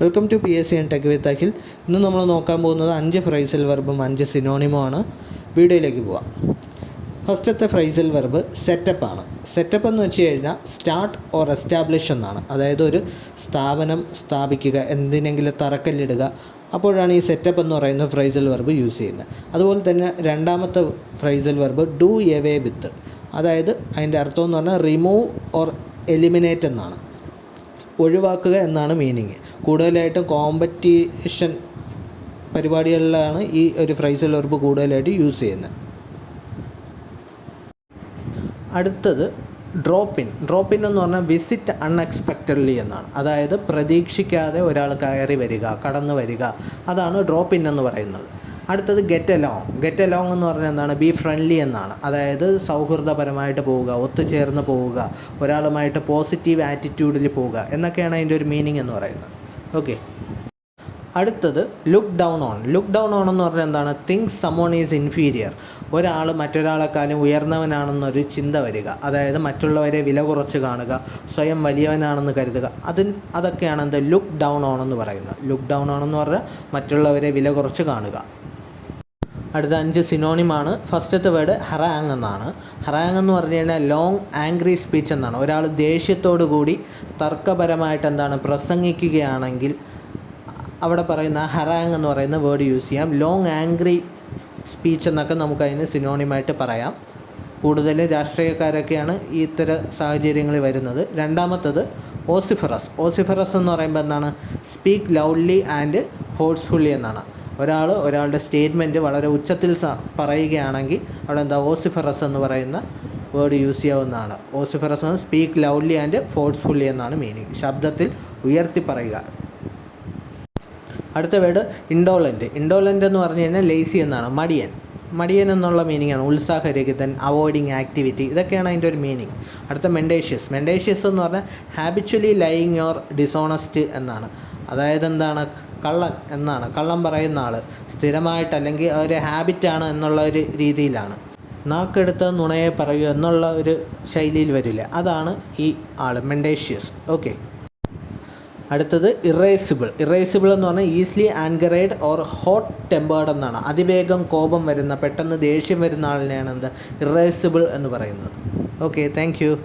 Welcome to P S C and tech with Akhil ഇന്ന് നമ്മൾ നോക്കാൻ പോകുന്നത് അഞ്ച് ഫ്രൈസൽ വെർബും അഞ്ച് സിനോണിമോ ആണ്. വീഡിയോയിലേക്ക് പോവാം. ഫസ്റ്റത്തെ ഫ്രൈസൽ വെർബ് സെറ്റപ്പ് ആണ്. സെറ്റപ്പ് എന്ന് വെച്ച് കഴിഞ്ഞാൽ സ്റ്റാർട്ട് ഓർ എസ്റ്റാബ്ലിഷ് എന്നാണ്. അതായത് ഒരു സ്ഥാപനം സ്ഥാപിക്കുക എന്തിനെങ്കിലും തറക്കല്ലിടുക. അപ്പോഴാണ് ഈ സെറ്റപ്പ് എന്ന് പറയുന്ന ഫ്രൈസൽ വെർബ് യൂസ് ചെയ്യുന്നത്. അതുപോലെ തന്നെ രണ്ടാമത്തെ phrasal verb do away with അതായത് അതിന്റെ അർത്ഥം എന്ന് പറഞ്ഞാൽ റിമൂവ് ഓർ എലിമിനേറ്റ് എന്നാണ്. ഒഴിവാക്കുക എന്നാണ് മീനിങ് കൂടുതലായിട്ടും കോമ്പറ്റീഷൻ പരിപാടികളിലാണ് ഈ ഒരു ഫ്രൈസൽ വെർബ് കൂടുതലായിട്ട് യൂസ് ചെയ്യുന്നത്. അടുത്തത് ഡ്രോപ്പിൻ ഇൻ ഡ്രോപ്പ് ഇൻ എന്ന് പറഞ്ഞാൽ വിസിറ്റ് അൺഎക്സ്പെക്റ്റഡ്ലി എന്നാണ്. അതായത് പ്രതീക്ഷിക്കാതെ ഒരാൾ കയറി വരിക കടന്നു വരിക. അതാണ് ഡ്രോപ്പ് ഇൻ എന്ന് പറയുന്നത്. അടുത്തത് ഗെറ്റ് എലോങ് ഗെറ്റ് എലോങ് എന്ന് പറഞ്ഞാൽ എന്താണ്? ബി ഫ്രണ്ട്ലി എന്നാണ്. അതായത് സൗഹൃദപരമായിട്ട് പോവുക ഒത്തുചേർന്ന് പോവുക ഒരാളുമായിട്ട് പോസിറ്റീവ് ആറ്റിറ്റ്യൂഡിൽ പോവുക. എന്നൊക്കെയാണ് അതിന്റെ ഒരു മീനിങ് എന്ന് പറയുന്നത്. ഓക്കെ അടുത്തത് look down on look down on എന്ന് പറഞ്ഞാൽ എന്താണ്? തിങ്സ് സമോൺ ഈസ് ഇൻഫീരിയർ ഒരാൾ മറ്റൊരാളെക്കാളും ഉയർന്നവനാണെന്നൊരു ചിന്ത വരിക. അതായത് മറ്റുള്ളവരെ വില കുറച്ച് കാണുക സ്വയം വലിയവനാണെന്ന് കരുതുക. അതിന് അതൊക്കെയാണ് എന്ത്? ലുക്ക് ഡൗൺ ഓൺ എന്ന് പറയുന്നത്. ലുക്ക് ഡൗൺ ഓൺ എന്ന് പറഞ്ഞാൽ മറ്റുള്ളവരെ വില കുറച്ച് കാണുക. അടുത്ത അഞ്ച് സിനോണിമാണ് ഫസ്റ്റത്തെ വേർഡ് ഹറാങ് എന്നാണ്. ഹറാങ് എന്ന് പറഞ്ഞു കഴിഞ്ഞാൽ ലോങ് ആംഗ്രി സ്പീച്ച് എന്നാണ്. ഒരാൾ ദേഷ്യത്തോടു കൂടി തർക്കപരമായിട്ട് എന്താണ് പ്രസംഗിക്കുകയാണെങ്കിൽ അവിടെ പറയുന്ന ഹറാങ് എന്ന് പറയുന്ന വേർഡ് യൂസ് ചെയ്യാം. ലോങ് ആംഗ്രി സ്പീച്ച് എന്നൊക്കെ നമുക്കതിന് സിനോണിമായിട്ട് പറയാം. കൂടുതൽ രാഷ്ട്രീയക്കാരൊക്കെയാണ് ഇത്തരം സാഹചര്യങ്ങളിൽ വരുന്നത്. രണ്ടാമത്തത് ഓസിഫറസ്. ഓസിഫറസ് എന്ന് പറയുമ്പോൾ എന്താണ്? സ്പീക്ക് ലൗഡ്ലി ആൻഡ് ഫോഴ്സ്ഫുള്ളി എന്നാണ്. ഒരാൾ ഒരാളുടെ സ്റ്റേറ്റ്മെന്റ് വളരെ ഉച്ചത്തിൽ പറയുകയാണെങ്കിൽ അവിടെ എന്താ ഓസിഫറസ് എന്ന് പറയുന്ന വേർഡ് യൂസ് ചെയ്യാവുന്നതാണ്. ഓസിഫറസ് എന്ന് സ്പീക്ക് ലൗഡ്ലി ആൻഡ് ഫോഴ്സ്ഫുള്ളി എന്നാണ് മീനിങ് ശബ്ദത്തിൽ ഉയർത്തി പറയുക. അടുത്ത വേർഡ് ഇൻഡോളന്റ് ഇൻഡോളന്റ് എന്ന് പറഞ്ഞു കഴിഞ്ഞാൽ ലേസി എന്നാണ്. മടിയൻ. മടിയൻ എന്നുള്ള മീനിങ് ആണ്. ഉത്സാഹരഹിതൻ അവോയ്ഡിങ് ആക്ടിവിറ്റി ഇതൊക്കെയാണ് അതിന്റെ ഒരു മീനിങ് അടുത്ത മെൻഡേഷ്യസ് മെൻഡേഷ്യസ് എന്ന് പറഞ്ഞാൽ ഹാബിച്വലി ലൈങ് ഓർ ഡിസോണസ്റ്റ് എന്നാണ്. അതായത് എന്താണ് കള്ളൻ എന്നാണ്. കള്ളം പറയുന്ന ആൾ സ്ഥിരമായിട്ട് അല്ലെങ്കിൽ ഒരു ഹാബിറ്റാണ് എന്നുള്ള ഒരു രീതിയിലാണ്. നാക്കെടുത്ത് നുണയെ പറയൂ എന്നുള്ള ഒരു ശൈലിയിൽ വരില്ല. അതാണ് ഈ ആൾ മെൻഡേഷ്യസ്. ഓക്കെ. അടുത്തത് ഇറേസിബിൾ. ഇറേസിബിൾ എന്ന് പറഞ്ഞാൽ easily angered or hot tempered എന്നാണ്. അതിവേഗം കോപം വരുന്ന പെട്ടെന്ന് ദേഷ്യം വരുന്ന ആളിനെയാണ് എന്ത്? ഇറേസിബിൾ എന്ന് പറയുന്നത്. Okay thank